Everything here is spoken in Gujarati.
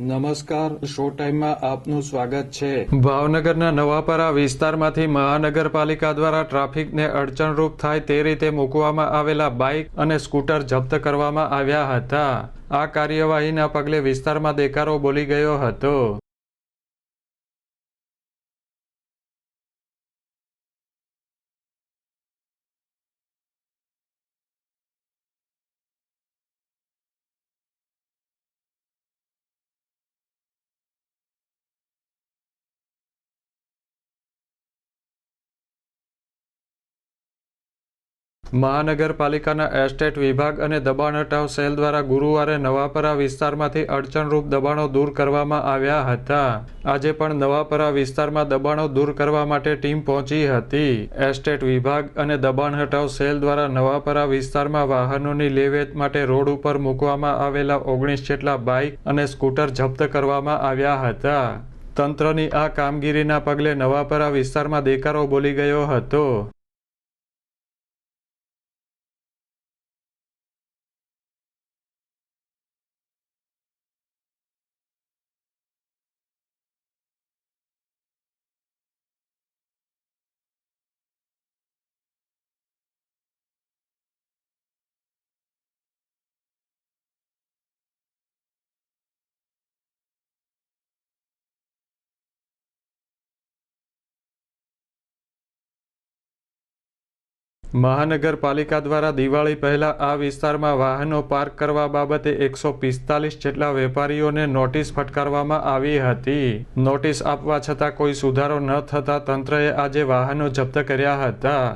નમસ્કાર શો ટાઈમમાં આપનું સ્વાગત છે. ભાવનગરના નવાપરા વિસ્તારમાંથી મહાનગરપાલિકા દ્વારા ટ્રાફિકને અડચણરૂપ થાય તે રીતે મૂકવામાં આવેલા બાઇક અને સ્કૂટર જપ્ત કરવામાં આવ્યા હતા. આ કાર્યવાહીના પગલે વિસ્તારમાં દેકારો બોલી ગયો હતો. મહાનગરપાલિકાના એસ્ટેટ વિભાગ અને દબાણ હટાવ સેલ દ્વારા ગુરુવારે નવાપરા વિસ્તારમાંથી અડચણરૂપ દબાણો દૂર કરવામાં આવ્યા હતા. આજે પણ નવાપરા વિસ્તારમાં દબાણો દૂર કરવા માટે ટીમ પહોંચી હતી. એસ્ટેટ વિભાગ અને દબાણ હટાવ સેલ દ્વારા નવાપરા વિસ્તારમાં વાહનોની લેવેચ માટે રોડ ઉપર મૂકવામાં આવેલા ઓગણીસ જેટલા બાઇક અને સ્કૂટર જપ્ત કરવામાં આવ્યા હતા. તંત્રની આ કામગીરીના પગલે નવાપરા વિસ્તારમાં દેકારો બોલી ગયો હતો. મહાનગરપાલિકા દ્વારા દિવાળી પહેલા આ વિસ્તારમાં વાહનો પાર્ક કરવા બાબતે એકસો પિસ્તાલીસ જેટલા વેપારીઓને નોટિસ ફટકારવામાં આવી હતી. નોટિસ આપવા છતાં કોઈ સુધારો ન થતા તંત્રએ આજે વાહનો જપ્ત કર્યા હતા.